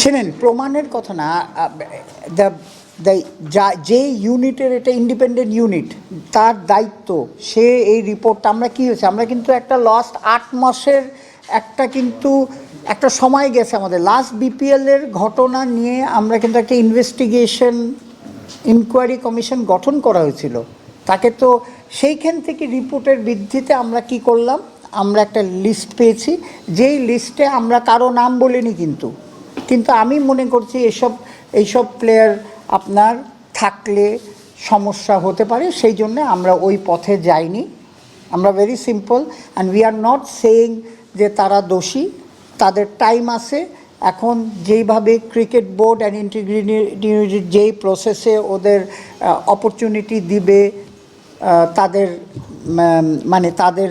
শোনেন, প্রমাণের কথা না দ্য যে ইউনিটের এটা ইন্ডিপেন্ডেন্ট ইউনিট তার দায়িত্ব, সে এই রিপোর্টটা আমরা কী হয়েছে, আমরা কিন্তু একটা লাস্ট আট মাসের একটা কিন্তু, একটা সময় গেছে আমাদের। লাস্ট বিপিএলের ঘটনা নিয়ে আমরা কিন্তু একটা ইনভেস্টিগেশন ইনকোয়ারি কমিশন গঠন করা হয়েছিল। তাকে তো সেইখান থেকে রিপোর্টের ভিত্তিতে আমরা কি করলাম, আমরা একটা লিস্ট পেয়েছি। যেই লিস্টে আমরা কারও নাম বলিনি কিন্তু। কিন্তু আমি মনে করছি এসব, এইসব প্লেয়ার আপনার থাকলে সমস্যা হতে পারে, সেই জন্য আমরা ওই পথে যাইনি। আমরা very simple and we are not saying যে তারা দোষী, তাদের টাইম আছে। এখন যেইভাবে ক্রিকেট বোর্ড অ্যান্ড ইন্টিগ্রিটি যেই প্রসেসে ওদের অপরচুনিটি দিবে তাদের মানে তাদের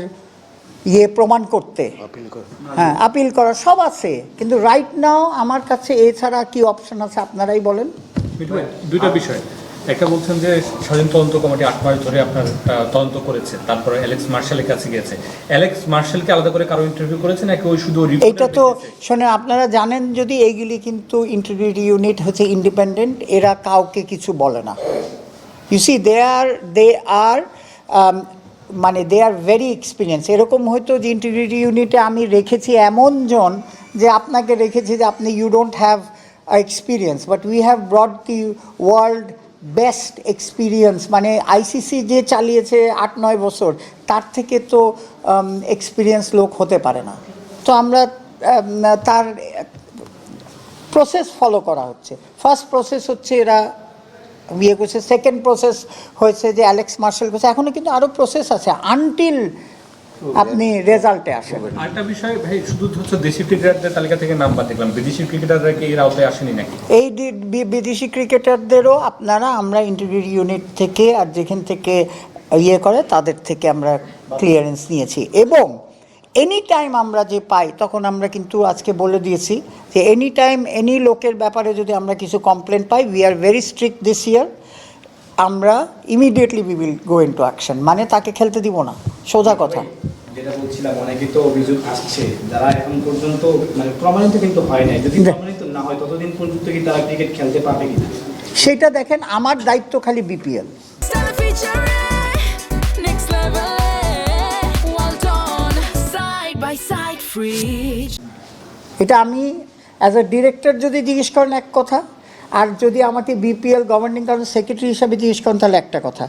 ইয়ে প্রমাণ করতে। হ্যাঁ আপিল করা সব আছে কিন্তু রাইট নাও আমার কাছে এছাড়া কি অপশন আছে আপনারাই বলেন। দুইটা বিষয়। একটা বলছেন যে স্বাধীন তদন্ত কমিটি আট মাস ধরে আপনার তদন্ত করেছে তারপরে অ্যালেক্স মার্শালের কাছে গিয়েছে। অ্যালেক্স মার্শালকে আলাদা করে কারও ইন্টারভিউ করেছে নাকি ওই শুধু এটা তো? শোনেন আপনারা জানেন যদি এইগুলি কিন্তু ইন্টারভিউ ইউনিট হচ্ছে ইন্ডিপেন্ডেন্ট এরা কাউকে কিছু বলে না। ইউ সি দে আর দে আর মানে দে আর ভেরি এক্সপিরিয়েন্স এরকম হয়তো যে ইন্টিগ্রিটি ইউনিটে আমি রেখেছি এমন জন যে আপনাকে রেখেছি যে আপনি you don't have experience but we have brought the world best experience মানে আইসিসি যে চালিয়েছে আট নয় বছর, তার থেকে তো এক্সপিরিয়েন্স লোক হতে পারে না। তো আমরা তার প্রসেস ফলো করা হচ্ছে। ফার্স্ট প্রসেস হচ্ছে এরা বিয়ে করছে। সেকেন্ড প্রসেস হয়েছে যে অ্যালেক্স মার্শাল করছে। এখনও কিন্তু আরও প্রসেস আছে আনটিল আপনি রেজাল্টে আসেন। আরেকটা বিষয় ভাই শুধু হচ্ছে দেশি ক্রিকেটারদের তালিকা থেকে নাম্বার দেখলাম। বিদেশি ক্রিকেটাররা কি এর আওতায় আসেনি নাকি? এই বিদেশি ক্রিকেটারদেরও আপনারা আমরা ইন্টারভিউ ইউনিট থেকে আর যেখান থেকে ইয়ে করে তাদের থেকে আমরা ক্লিয়ারেন্স নিয়েছি। এবং এনি টাইম আমরা যে পাই তখন আমরা কিন্তু আজকে বলে দিয়েছি যে এনি টাইম এনি লোকের ব্যাপারে যদি আমরা কিছু complain pi we are very strict this year আমরা immediately we will go into action মানে তাকে খেলতে দিব না সোজা কথা। যেটা বলছিলাম অনেকে তো অভিযোগ আসছে যারা এখন পর্যন্ত মানে প্রমাণিত কিন্তু হয় নাই। যদি প্রমাণিত না হয় ততদিন পর্যন্ত কি তারা ক্রিকেট খেলতে পারবে কিনা? সেটা দেখেন আমার দায়িত্ব খালি বিপিএল এটা আমি অ্যাজ এ ডিরেক্টর যদি জিজ্ঞেস করেন এক কথা, আর যদি আমাকে বিপিএল গভর্নিং কাউন্সিল সেক্রেটারি হিসাবে জিজ্ঞেস করেন, তাহলে একটা কথা।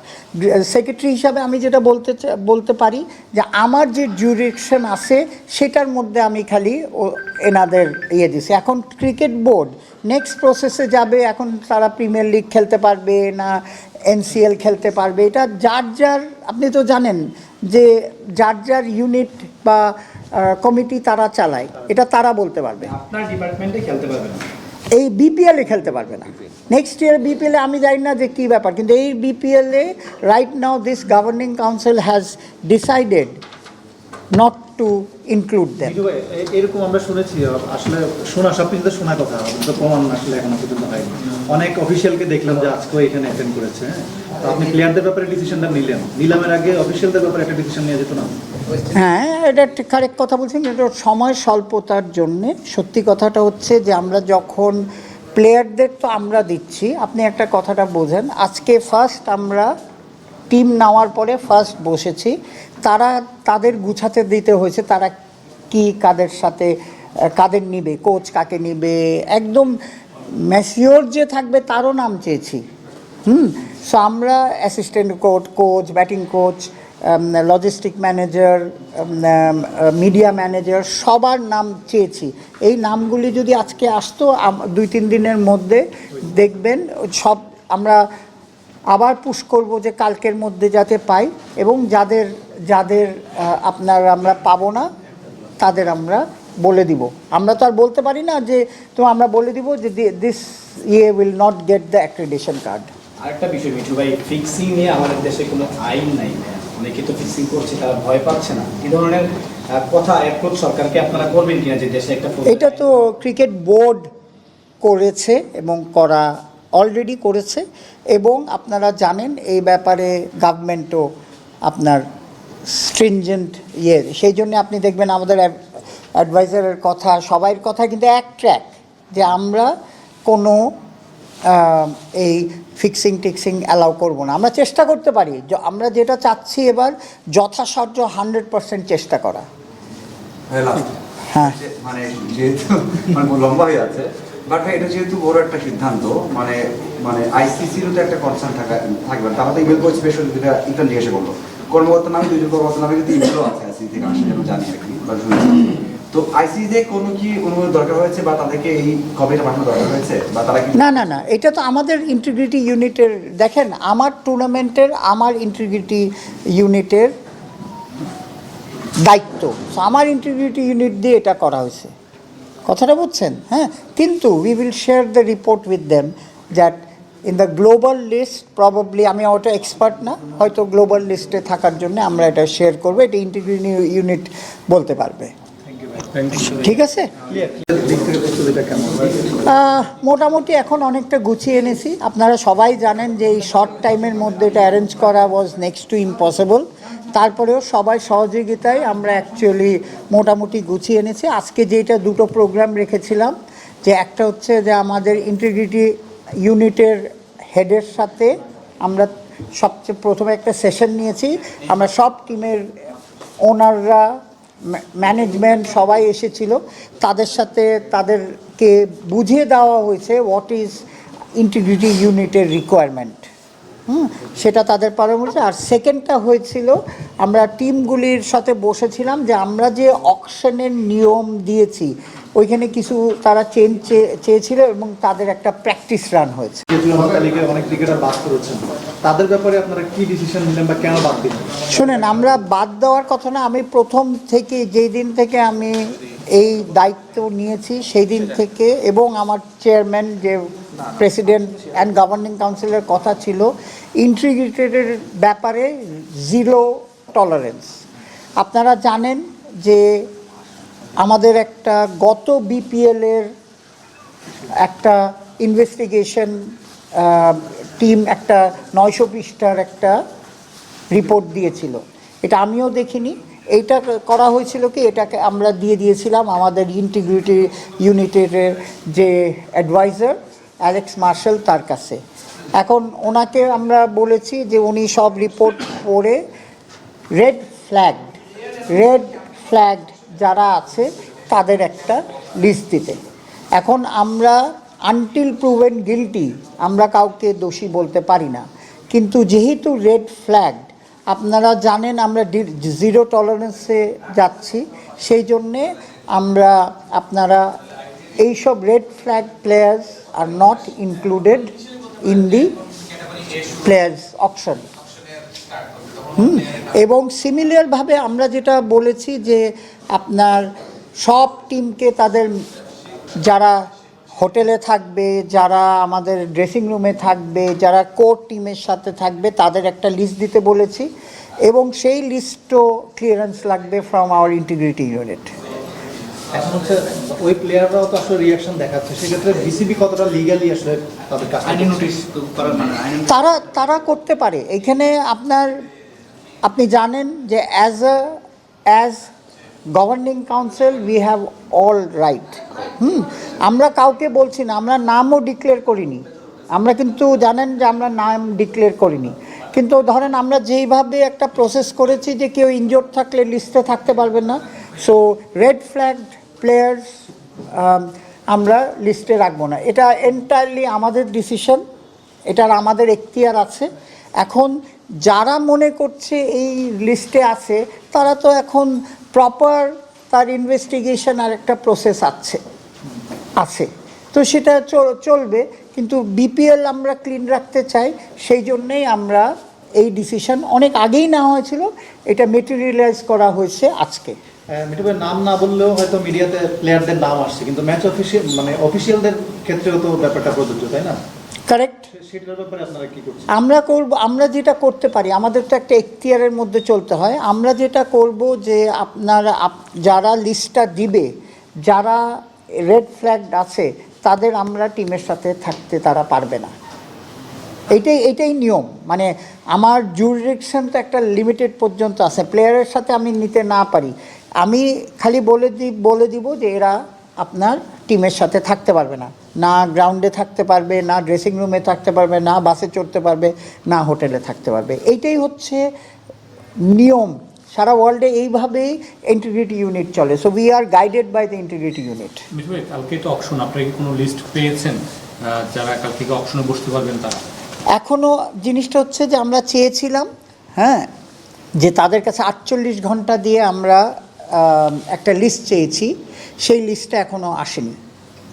সেক্রেটারি হিসাবে আমি যেটা বলতে বলতে পারি যে আমার যে জুরিকশন আছে, সেটার মধ্যে আমি খালি এনাদের ইয়ে দিছি। এখন ক্রিকেট বোর্ড নেক্সট প্রসেসে যাবে, এখন তারা প্রিমিয়ার লিগ খেলতে পারবে না এনসিএল খেলতে পারবে। এটা যার যার, আপনি তো জানেন যে যার যার ইউনিট বা কমিটি তারা চালায়। এটা তারা বলতে পারবে। আপনার ডিপার্টমেন্টে খেলতে পারবে না। এই বিপিএলে খেলতে পারবে না। নেক্সট ইয়ার বিপিএলে আমি জানি না যে কী ব্যাপার কিন্তু এই বিপিএলে right now this governing council has decided not to include a- এরকম আমরা শুনেছি আসলে শোনা সব কিছুতে শোনা কথা কিন্তু প্রমাণ আসলে এখনও পর্যন্ত হয়নি। অনেক অফিসিয়ালকে দেখলাম যে আজকেও এখানে অ্যাটেন্ড করেছে হ্যাঁ? তো আপনি প্লেয়ারদের ব্যাপারে ডিসিশনটা নিলেন। নিলামের আগে অফিসিয়ালদের ব্যাপারে একটা ডিসিশন নিয়ে যেত না। হ্যাঁ এটা কারেক্ট কথা বলছেন এটা সময় স্বল্পতার জন্যে। সত্যি কথাটা হচ্ছে যে, আমরা যখন প্লেয়ারদের তো আমরা দিচ্ছি, আপনি একটা কথাটা বোঝেন। আজকে ফার্স্ট আমরা টিম নেওয়ার পরে ফার্স্ট বসেছি। তারা তাদের গুছাতে দিতে হয়েছে, তারা কি কাদের সাথে কাদের নিবে কোচ কাকে নিবে? একদম ম্যাসিওর যে থাকবে, তারও নাম চেয়েছি। হুম? সো আমরা assistant coach coach batting coach logistic manager media manager সবার নাম চেয়েছি। এই নামগুলি যদি আজকে আসতো দুই, তিন দিনের মধ্যে দেখবেন, সব আমরা আবার পুশ করব যে কালকের মধ্যে যাতে পাই এবং যাদের যাদের আপনার আমরা পাবো না, তাদের আমরা বলে দিব। আমরা তো আর বলতে পারি না যে, তো আমরা বলে দিব যে this year will not get the accreditation card আরেকটা বিষয় মিঠু ভাই ফিক্সিং নিয়ে আমাদের দেশে কোনো আইন নাই। অনেকে তো ফিক্সিং করছে তারা ভয় পাচ্ছে না? এই ধরনের কথা অ্যাপ্রোচ সরকারকে আপনারা করবেন কিনা যে দেশে একটা এটা তো ক্রিকেট বোর্ড করেছে এবং করা অলরেডি করেছে এবং আপনারা জানেন এই ব্যাপারে গভর্নমেন্টও আপনার স্ট্রিনজেন্ট ইয়ে সেই জন্য আপনি দেখবেন আমাদের অ্যাডভাইজারের কথা, সবাইয়ের কথা কিন্তু এক ট্র্যাক যে আমরা কোনো এই ফিক্সিং টিক্সিং অ্যালাউ করব না আমরা চেষ্টা করতে পারি য- আমরা যেটা চাচ্ছি এবার যথাসাধ্য হান্ড্রেড পার্সেন্ট চেষ্টা করা হ্যাঁ. হ্যাঁ। মানে যেহেতু মানে লম্বা হয়ে যাচ্ছে বাট ভাই এটা যেহেতু বড় একটা সিদ্ধান্ত মানে মানে আইসিসিরও তো একটা কনসার্ন থাকা থাকবে তারা তো ইমেল করে স্পেশাল যেটা ইতান জিজ্ঞাসা করল কর্মকর্তা নামে দুজন কর্মকর্তা নামে কিন্তু ইমেলও আছে আইসিসি থেকে আসে যেন জানি আর কি বা শুনেছি। তো আইসিসিতে কোনো কি অনুমোদন দরকার হয়েছে বা তাদেরকে এই কপিটা পাঠানো দরকার হয়েছে? বা তারা কি না না না, এটা তো আমাদের ইন্টিগ্রিটি ইউনিটের দেখেন, আমার টুর্নামেন্টের আমার ইন্টিগ্রিটি ইউনিটের দায়িত্ব। আমার ইন্টিগ্রিটি ইউনিট দিয়ে এটা করা হয়েছে। কথাটা বুঝছেন? হ্যাঁ? কিন্তু we will share the report with them that in the global list probably আমি ওটা এক্সপার্ট না, হয়তো গ্লোবাল লিস্টে থাকার জন্য আমরা এটা শেয়ার করব, এটা ইন্টিগ্রিটি ইউনিট বলতে পারবে। ঠিক আছে? মোটামুটি এখন অনেকটা গুছিয়ে এনেছি। আপনারা সবাই জানেন যে এই শর্ট টাইমের মধ্যে এটা অ্যারেঞ্জ করা ওয়াজ নেক্সট টু ইম্পসিবল তারপরেও সবাই সহযোগিতায় আমরা অ্যাকচুয়ালি মোটামুটি গুছিয়ে এনেছি। আজকে যেটা দুটো প্রোগ্রাম রেখেছিলাম, যে একটা হচ্ছে যে আমাদের ইন্টিগ্রিটি ইউনিটের হেডের সাথে আমরা সবচেয়ে প্রথমে একটা সেশন নিয়েছি। আমরা সব টিমের ওনাররা ম্যানেজমেন্ট সবাই এসেছিল। তাদের সাথে তাদেরকে বুঝিয়ে দেওয়া হয়েছে হোয়াট ইজ ইন্টিগ্রিটি ইউনিটের রিকোয়ারমেন্ট হুম সেটা তাদের পরামর্শ। আর সেকেন্ডটা হয়েছিল আমরা টিমগুলির সাথে বসেছিলাম যে আমরা যে অকশনের নিয়ম দিয়েছি ওইখানে কিছু তারা চেঞ্জ চেয়েছিল এবং তাদের একটা প্র্যাকটিস রান হয়েছে। জাতীয় হকি লিগে অনেক ক্রিকেটার বাদ করেছেন তাদের ব্যাপারে আপনারা কি ডিসিশন নিলেন বা কেন বাদ দিলেন? শুনেন আমরা বাদ দেওয়ার কথা না আমি প্রথম থেকে যেই দিন থেকে আমি এই দায়িত্ব নিয়েছি সেই দিন থেকে এবং আমার চেয়ারম্যান যে প্রেসিডেন্ট অ্যান্ড গভর্নিং কাউন্সিলের কথা ছিল ইন্টিগ্রেটেডের ব্যাপারে জিরো টলারেন্স আপনারা জানেন যে আমাদের একটা গত বিপিএলের একটা ইনভেস্টিগেশন টিম একটা নয়শো পৃষ্ঠার একটা রিপোর্ট দিয়েছিল। এটা আমিও দেখিনি। এইটা করা হয়েছিল কি? এটাকে আমরা দিয়ে দিয়েছিলাম আমাদের ইন্টিগ্রিটি ইউনিটের যে অ্যাডভাইজার অ্যালেক্স মার্শাল তার কাছে। এখন ওনাকে আমরা বলেছি যে উনি সব রিপোর্ট পড়ে রেড ফ্ল্যাগ রেড ফ্ল্যাগ যারা আছে তাদের একটা লিস্ট দিতে। এখন আমরা আনটিল প্রুভেন গিলটি আমরা কাউকে দোষী বলতে পারি না। কিন্তু যেহেতু রেড ফ্ল্যাগ আপনারা জানেন আমরা জিরো টলারেন্সে যাচ্ছি, সেই জন্যে আমরা আপনারা এইসব red flag players are not included in the players option হুম, এবং সিমিলারভাবে আমরা যেটা বলেছি যে আপনার সব টিমকে তাদের যারা হোটেলে থাকবে, যারা আমাদের ড্রেসিং রুমে থাকবে, যারা কোর টিমের সাথে থাকবে, তাদের একটা লিস্ট দিতে বলেছি এবং সেই লিস্টও ক্লিয়ারেন্স লাগবে ফ্রম আওয়ার ইন্টিগ্রিটি ইউনিট এখন হচ্ছে ওই প্লেয়াররাও তো আসলে রিয়াকশন দেখাচ্ছে। সেক্ষেত্রে বিসিবি কতটা লিগালি আসলে তাদের কাছে আইনি নোটিশ করার মানে তারা তারা করতে পারে। এখানে আপনার আপনি জানেন যে as a as governing council we have all right হুম? আমরা কাউকে বলছি না আমরা নামও ডিক্লেয়ার করিনি। আমরা কিন্তু জানেন যে আমরা নাম ডিক্লেয়ার করিনি। কিন্তু ধরেন আমরা যেইভাবে একটা প্রসেস করেছি যে কেউ ইনজোর্ড থাকলে লিস্টে থাকতে পারবেন না। সো রেড ফ্ল্যাগ প্লেয়ার্স আমরা লিস্টে রাখব না। এটা এন্টায়ারলি আমাদের ডিসিশন এটার আমাদের এখতিয়ার আছে। এখন যারা মনে করছে এই লিস্টে আছে, তারা তো এখন প্রপার তার ইনভেস্টিগেশন আর একটা প্রসেস আছে আছে। তো সেটা চলবে, কিন্তু বিপিএল আমরা ক্লিন রাখতে চাই, সেই জন্যেই আমরা এই ডিসিশন অনেক আগেই নেওয়া হয়েছিল, এটা মেটেরিয়ালাইজ করা হয়েছে আজকে। ভাই নাম না বললেও হয়তো মিডিয়াতে প্লেয়ারদের নাম আসছে কিন্তু ম্যাচ অফিসিয়াল মানে অফিসিয়ালদের ক্ষেত্রেও তো ব্যাপারটা প্রযোজ্য তাই না? কারেক্ট আমরা করব আমরা যেটা করতে পারি আমাদের তো একটা এখতিয়ারের মধ্যে চলতে হয় আমরা যেটা করব যে আপনারা আপ- যারা লিস্টটা দিবে যারা রেড ফ্ল্যাগ আছে তাদের আমরা টিমের সাথে থাকতে তারা পারবে না। এইটাই এটাই নিয়ম মানে আমার জুরিডিকশন তো একটা লিমিটেড পর্যন্ত আছে প্লেয়ারের সাথে আমি নিতে না পারি। আমি খালি বলে দি বলে দিব যে এরা আপনার টিমের সাথে থাকতে পারবে না। না গ্রাউন্ডে থাকতে পারবে না ড্রেসিং রুমে থাকতে পারবে না বাসে চড়তে পারবে না হোটেলে থাকতে পারবে। এইটাই হচ্ছে নিয়ম। সারা ওয়ার্ল্ডে এইভাবেই ইন্টিগ্রিটি ইউনিট চলে। So we are guided by the integrity unit কালকে তো অপশন আপনারা কি কোনো লিস্ট পেয়েছেন? যারা অপশনে বসতে পারবেন তারা? এখনও জিনিসটা হচ্ছে যে আমরা চেয়েছিলাম হ্যাঁ যে তাদের কাছে আটচল্লিশ ঘণ্টা দিয়ে আমরা আম, একটা লিস্ট চেয়েছি। সেই লিস্টটা এখনও আসেনি।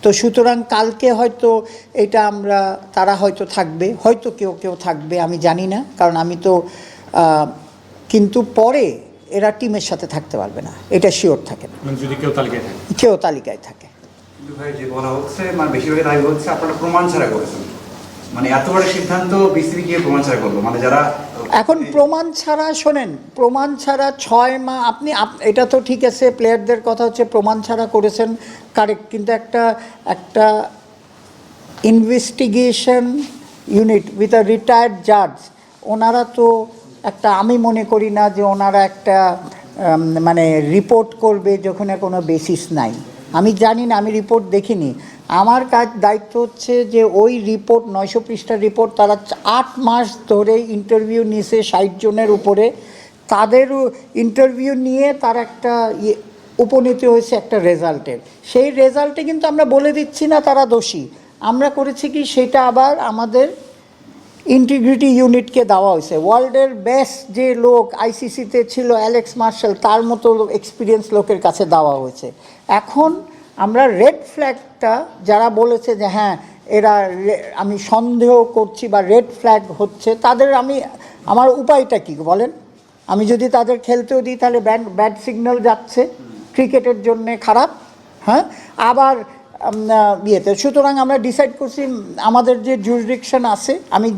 তো সুতরাং কালকে হয়তো এটা আমরা তারা হয়তো থাকবে হয়তো কেউ কেউ থাকবে আমি জানি না। কারণ আমি তো কিন্তু পরে এরা টিমের সাথে থাকতে পারবে না। এটা শিওর থাকে না। মানে যদি কেউ তালিকায় থাকে। কেউ তালিকায় থাকে। ভাই যে বলা হচ্ছে মানে বেশিরভাগ দাবি হচ্ছে আপনারা প্রমাণ ছাড়া করেছেন। মানে এত বড় সিদ্ধান্ত বিসিবি গিয়ে প্রমাণ ছাড়া করল? মানে যারা, এখন প্রমাণ ছাড়া শোনেন, প্রমাণ ছাড়া ছয় মা, আপনি, আপ- এটা তো ঠিক আছে প্লেয়ারদের কথা হচ্ছে প্রমাণ ছাড়া করেছেন কারেক্ট কিন্তু একটা একটা investigation unit with a retired জাজ ওনারা তো একটা, আমি মনে করি না যে ওনারা একটা মানে রিপোর্ট করবে যেখানে কোনো বেসিস নাই। আমি জানি না, আমি রিপোর্ট দেখিনি। আমার কাজ দায়িত্ব হচ্ছে যে ওই রিপোর্ট নয়শো পৃষ্ঠার রিপোর্ট তারা আট মাস ধরে ইন্টারভিউ নিয়েছে ষাট জনের উপরে। তাদেরও ইন্টারভিউ নিয়ে তার একটা ইয়ে উপনীত হয়েছে একটা রেজাল্টের সেই রেজাল্টে কিন্তু আমরা বলে দিচ্ছি না তারা দোষী। আমরা করেছি কি সেটা আবার আমাদের ইন্টিগ্রিটি ইউনিটকে দেওয়া হয়েছে। ওয়ার্ল্ডের বেস্ট যে লোক আইসিসিতে ছিল অ্যালেক্স মার্শাল তার মতো এক্সপিরিয়েন্স লোকের কাছে দেওয়া হয়েছে। এখন আমরা রেড ফ্ল্যাগটা যারা বলেছে যে হ্যাঁ এরা আমি সন্দেহ করছি বা রেড ফ্ল্যাগ হচ্ছে, তাদের আমি, আমার উপায়টা কি বলেন? আমি যদি তাদের খেলতেও দিই, তাহলে ব্যাড ব্যাড সিগন্যাল যাচ্ছে, ক্রিকেটের জন্যে খারাপ হ্যাঁ? আবার ইয়েতে, সুতরাং আমরা ডিসাইড করছি, আমাদের যে জুরিডিকশন আছে, আমি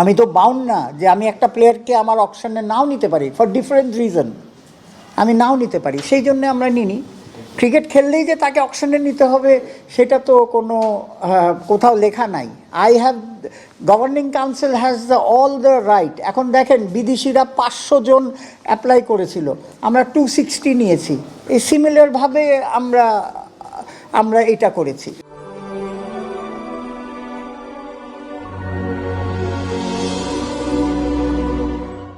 আমি তো বাউন্ড না যে আমি একটা প্লেয়ারকে আমার অপশনে নাও নিতে পারি ফর ডিফারেন্ট রিজন আমি নাও নিতে পারি, সেই জন্য আমরা নিনি ক্রিকেট খেললেই যে তাকে অপশনে নিতে হবে, সেটা তো কোনো কোথাও লেখা নাই। I have governing council has the all the right এখন দেখেন, বিদেশিরা পাঁচশো জন অ্যাপ্লাই করেছিল। আমরা টু সিক্সটি নিয়েছি। এই সিমিলারভাবে আমরা আমরা এটা করেছি।